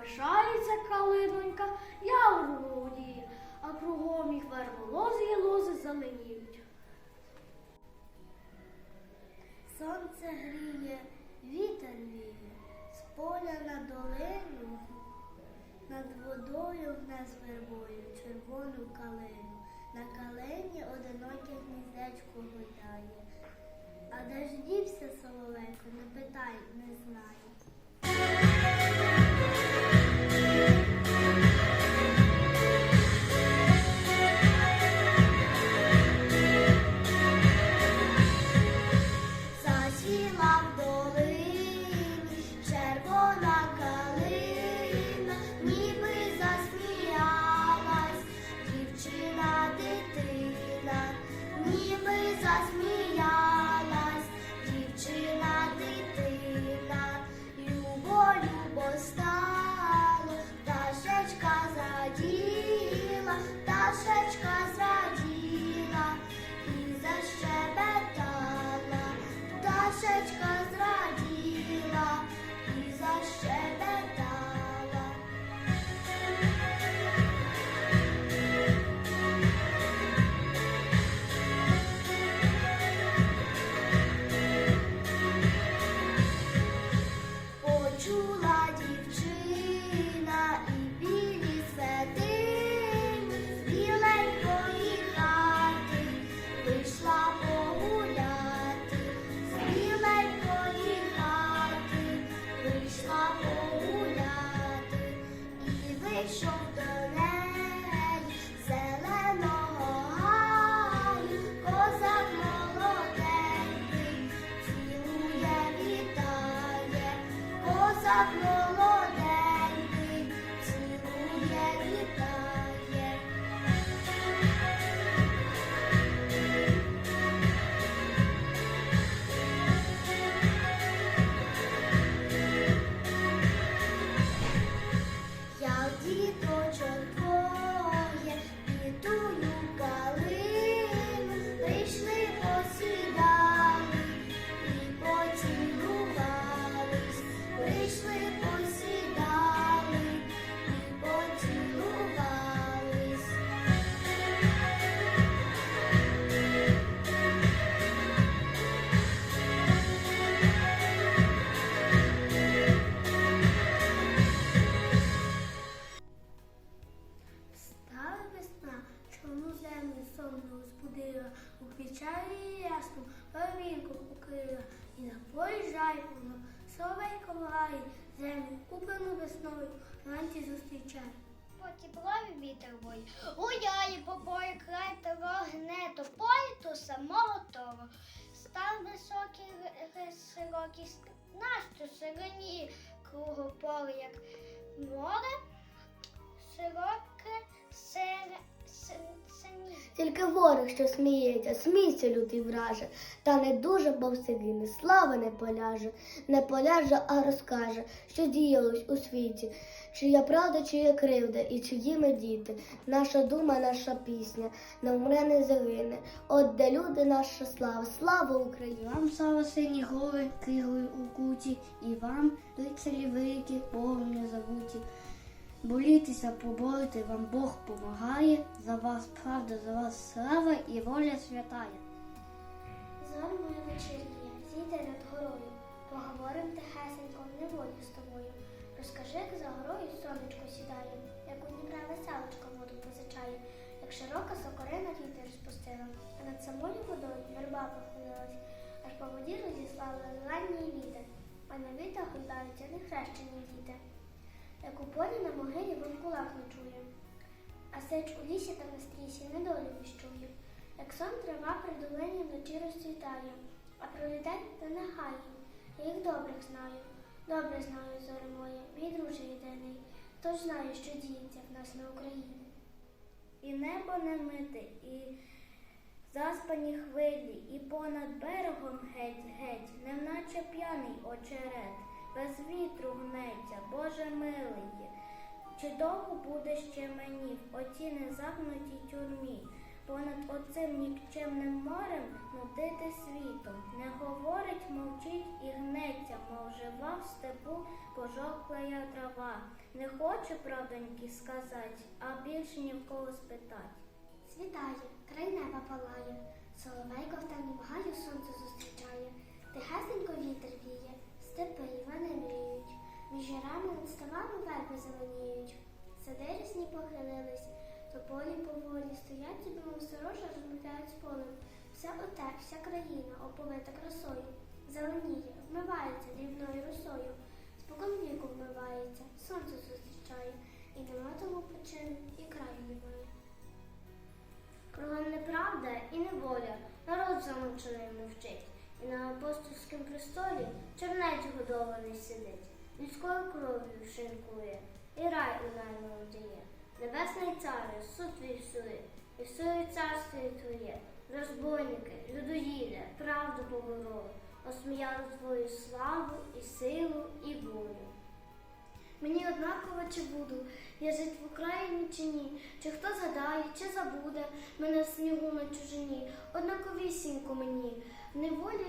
Пишається калинонька, яуру володіє, а кругом їх верболози і лози зеленіють. Сонце гріє, вітер віє, з поля на долину, над водою гне з вербою червону калину. На калині одиноке гніздечко гуляє. А де ж дівся соловейко, не питай, не знаю. Козак молоденький, чому землю сонну збудила, у печалі ясну промінку укрила, і на полі жайвоно, совейко лає, землю куплену весною, вранці зустрічає. По теплові вітер бой, гуляє по полі край дороги, не то полі, то самого того. Став високий широкий, нащо ширині кругу поле, як море, Тільки ворог, що сміється, смійся лютий враже, та не дуже повсигине, слава не поляже, не поляже, а розкаже, що діялось у світі, чия правда, чия кривда, і чиї ми діти. Наша дума, наша пісня, не вмре, не загине. От де люди, наша слава, слава Україні! Вам слава сині гори, кригою у куті, і вам, лицарі великі, Богом не забуті. Болітися, поборити вам Бог помагає, за вас правда, за вас слава і воля святая. Зорь моя вечірня, зійде над горою, поговорим тихесенько в неволі з тобою. Розкажи, як за горою сонечко сідає, як у Дніпра веселочка воду позичає, як широка сокорина вітер розпустила, а над самою водою верба похилилась, аж по воді розіслали ранній вітер, а на вітах гойдаються нехрещені діти. Як у полі на могилі вовкулак ночує, а сич у лісі та на стрісі недолю віщує. Як сон трава при долині вночі розцвітає, а про людей та не гає. Я їх добрих знаю, добре знаю, зоре моє, мій друже єдиний, тож знаю, що діється в нас на Україні. І небо не мите, і заспані хвилі, і понад берегом геть-геть, неначе п'яний очерет, без вітру гнеться, Боже милий. Чи довго буде ще мені в оці незагнутій тюрмі? Понад оцим нікчемним морем нудити світом. Не говорить, мовчить і гнеться, мов жива в степу пожовклая трава. Не хоче правдоньки сказать, а більше ні в кого спитать. Світає, край неба палає, соловейко в гаю сонце зустрічає, тихесенько вітер віє, степи івани мріють, між ярами над верби зеленіють, сади рясні похилились, тополі поволі стоять собі, мов сторожа, розмовляють з полем. Все оте, вся країна оповита красою, зеленіє, вмивається дрібною росою, спокон віку вмивається, сонце зустрічає, і нема тому причини, і краю немає. Кругом неправда і неволя, народ замовчений мовчить, і на апостольському престолі чернець годований сидить, людською кров'ю шинкує, і рай у наймило дає. Небесний царе, суд твій всує, і всує царство твоє, розбойники, людоїде, правду побороли, осміяли твою славу і силу, і волю. Мені однаково чи буду я жить в Україні чи ні, чи хто згадає, чи забуде мене снігу на чужині, однаковісінько мені, неволі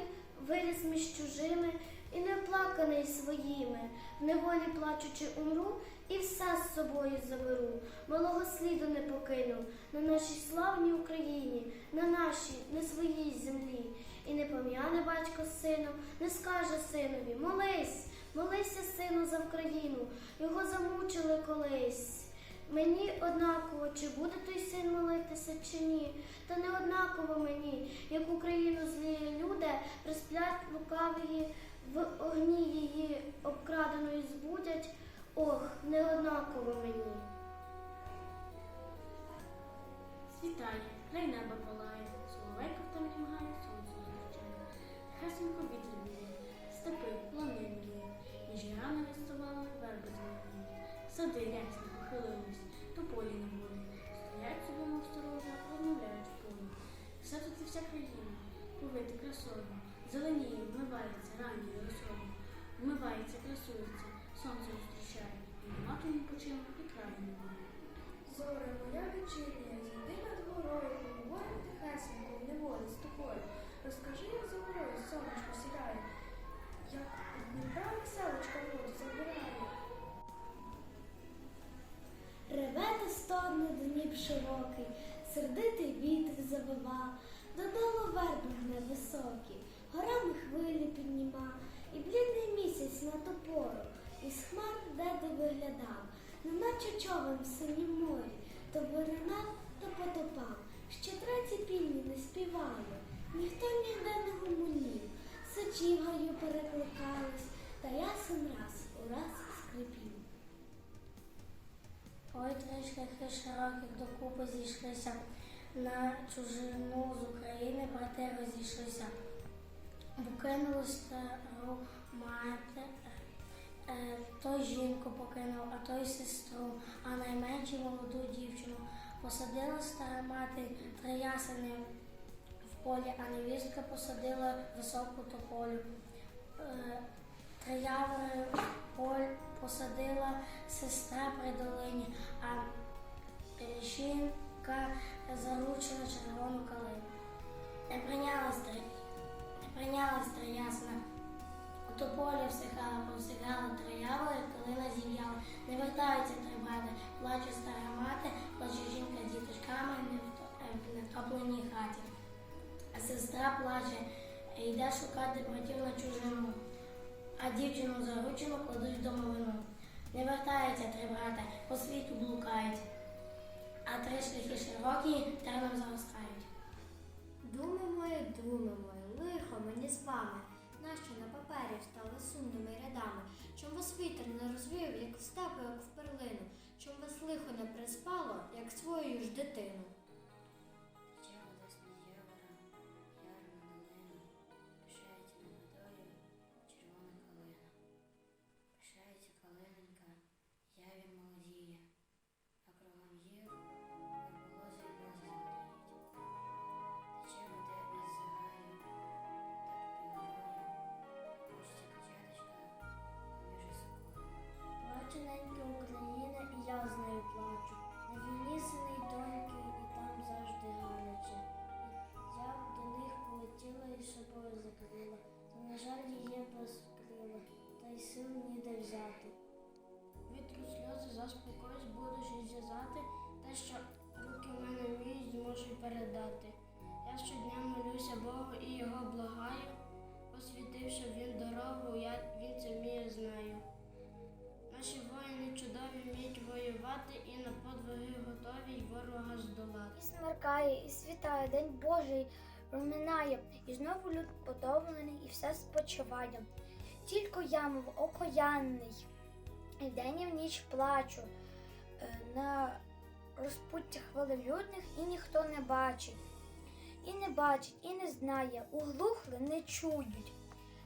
виріс між чужими і не плаканий своїми, в неволі плачучи умру і все з собою заберу, малого сліду не покину на нашій славній Україні, на нашій, не своїй землі. І не пом'яне батько з сином, не скаже синові, молись. Молися, сину, за Україну, його замучили колись. Мені однаково, чи буде той син молитися, чи ні. Та не однаково мені, як Україну злі люди розплять лукавії, в огні її обкраденої збудять. Ох, не однаково мені. Світає, край неба палає, соловейко в темнім гає, сонце зустрічає. Хесенько вітер степи, плани мріє, між ярами відставали верби зеленіють. Сади рясні похилились, тополі на волі, стоять собі, мов сторожа, розмовляють в полі. Все тут і вся країна, повити красою, зеленіє, вмивається ранньою росою, вмивається, красується, сонце зустрічає, і нема тому починку і краю немає. Зоре моя вечірня, зійди над горою, поговорим тихесенько в неволі з тобою. Розкажи, як за горою сонечко сідає, як Дніпра веселочка воду забирає. Реве та стогне Дніп широкий, сердитий вітер завива, додолу верби гне високі, горами хвилі підніма, і блідний місяць на ту пору, із хмар деде виглядав, неначе човен в синім морі, то виринав, то потопав, ще треті півні не співали, ніхто ніде не гомонів, гаю перекликались, та ясен раз ураз скрипів. Ой, три шляхи широких докупи зійшлися, на чужину з України брати розійшлися. Бо кинули стару мати, е, той жінку покинув, а той сестру, а найменшу молоду дівчину. Посадила стара мати три ясени в полі, а невістка посадила високу тополю. Трияври поль посадила сестра при долині, а жінка заручила червону калину. Не прийнялась не ясна. У тополі всихала, повсигала трияври, калина зів'яла. Не вертаються три брати, плаче стара мати, плаче жінка діточками в то- нетопленій хаті. А сестра плаче, йде шукати братів на чужину а дівчину заручену кладуть домовину. Не вертаються три брата, по світу блукають, а три шляхи широкі терном заростають. Думи мої, думи лихо мені з вами, нащо на папері стали сумними рядами, чом вас вітер не розвів, як в степу, як в перлину, чом вас лихо не приспало, як свою ж дитину. сил ніде взяти. Вітру сльози заспокоюсь, буду зв'язати, те, що руки в мене вміють, зможу передати. Я щодня молюся Богу і його благаю, освітив, він дорогу, я він це вміє знаю. Наші воїни чудові вміють воювати і на подвиги готові й ворога здолати. І смеркає, і світає день Божий проминає, і знову люд подовлений, і все спочиває. Тільки я, мов окоянний, і вдень і в ніч плачу. Е, На розпуттях хвилелюдних і ніхто не бачить. І не бачить, і не знає, углухли не чують.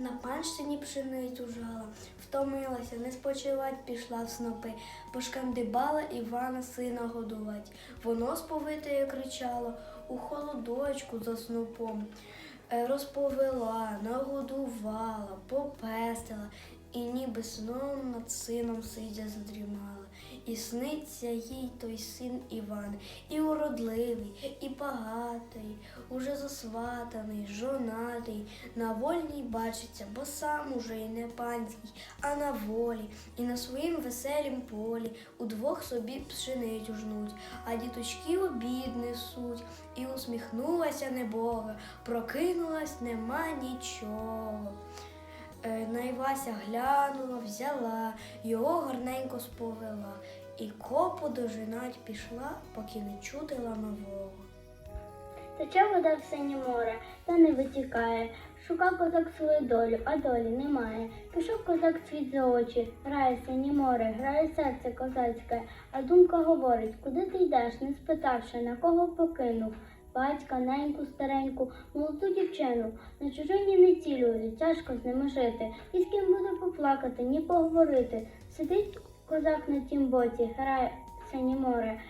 На панщині пшеницю жала, втомилася, не спочивать пішла в снопи, пошкандибала Івана сина годувать. Воно сповитеє кричало у холодочку за снопом. Е, Розповела, нагодувала, попестила, і ніби сном над сином сидя задрімала. І сниться їй той син Іван, і уродливий, і багатий, уже засватаний, жонатий, на вольній бачиться, бо сам уже й не панський, а на волі, і на своїм веселім полі удвох собі пшеницю жнуть, а діточки обід несуть, і усміхнулася небога, прокинулась нема нічого. Е, Найвася глянула, взяла, його гарненько сповела, і копу дожинать пішла, поки не чудила нового. Тече вода в синє море, та не витікає. Шукав козак свою долю, а долі немає. Пішов козак світ за очі, грає синє море, грає серце козацьке, а думка говорить, куди ти йдеш, не спитавши, на кого покинув. Батька, неньку, стареньку, молоду дівчину, на чужині не цілює, тяжко з ними жити. І з ким буде поплакати, ні поговорити. Сидить козак на тім боці, грає синє море.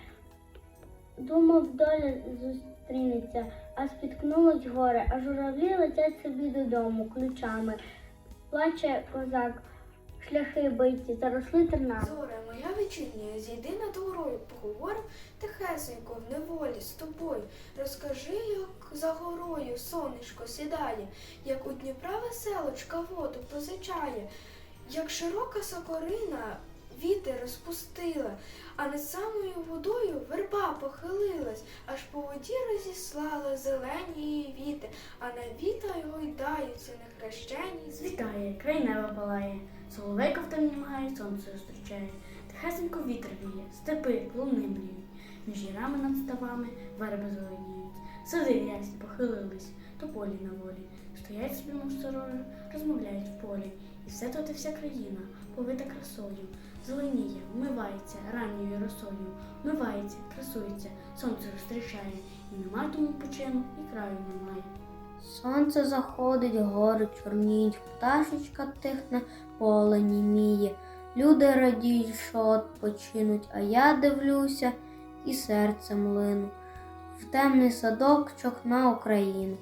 Думав, доля зустрінеться, а спіткнулось горе, а журавлі летять собі додому ключами. Плаче козак, шляхи биті, заросли тернами. Зоре, моя вечірня, зійди над горою, поговорим тихесенько в неволі з тобою. Розкажи, як за горою сонечко сідає, як у Дніпра веселочка воду позичає, як широка сокорина вітер розпустила, а над самою водою верба похилилась, аж по воді розіслала зелені її віти, а на віта гойдаються нехрещені звіти. Світає, край неба палає, соловейко в темні має, сонце зустрічає. Тихесенько вітер віє, степи, луни мріють. Між гірами над ставами верби зеленіють. Сади ясні похилились, то полі на волі. Стоять собі мов розмовляють в полі. І все тут і вся країна, повита красою. Зеленіє, вмивається ранньою росою, вмивається, красується, сонце зустрічає. І нема тому почину, і краю немає. Сонце заходить, гори чорніють, пташечка тихне, поле німіє. Люди радіють, що odpoczинуть, а я дивлюся і серце млину в темний садок чокна Україну.